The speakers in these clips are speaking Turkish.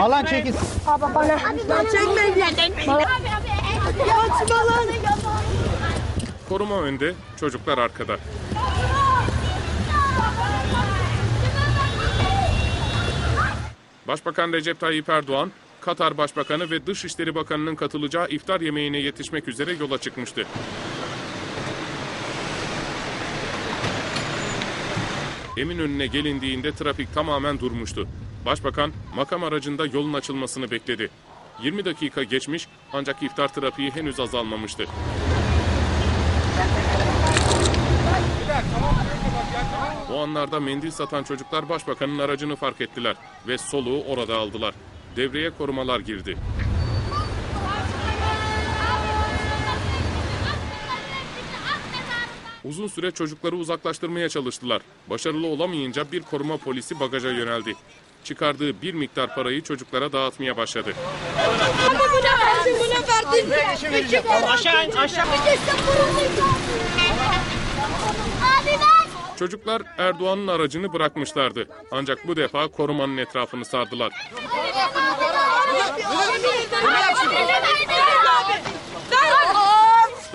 Alan çekil. Baba bana. Çekmeyin. Bana. Açma lan. Koruma önde, çocuklar arkada. Başbakan Recep Tayyip Erdoğan, Katar Başbakanı ve Dışişleri Bakanı'nın katılacağı iftar yemeğine yetişmek üzere yola çıkmıştı. Eminönü'ne gelindiğinde trafik tamamen durmuştu. Başbakan makam aracında yolun açılmasını bekledi. 20 dakika geçmiş ancak iftar trafiği henüz azalmamıştı. O anlarda mendil satan çocuklar başbakanın aracını fark ettiler ve soluğu orada aldılar. Devreye korumalar girdi. Uzun süre çocukları uzaklaştırmaya çalıştılar. Başarılı olamayınca bir koruma polisi bagaja yöneldi. Çıkardığı bir miktar parayı çocuklara dağıtmaya başladı. Çocuklar Erdoğan'ın aracını bırakmışlardı. Ancak bu defa korumanın etrafını sardılar.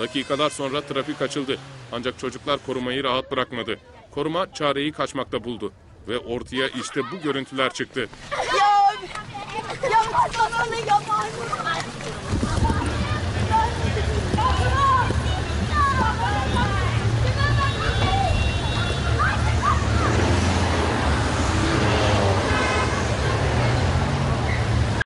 Dakikalar sonra trafik açıldı. Ancak çocuklar korumayı rahat bırakmadı. Koruma çareyi kaçmakta buldu. Ve ortaya işte bu görüntüler çıktı. Ya, ya bana ne yapar?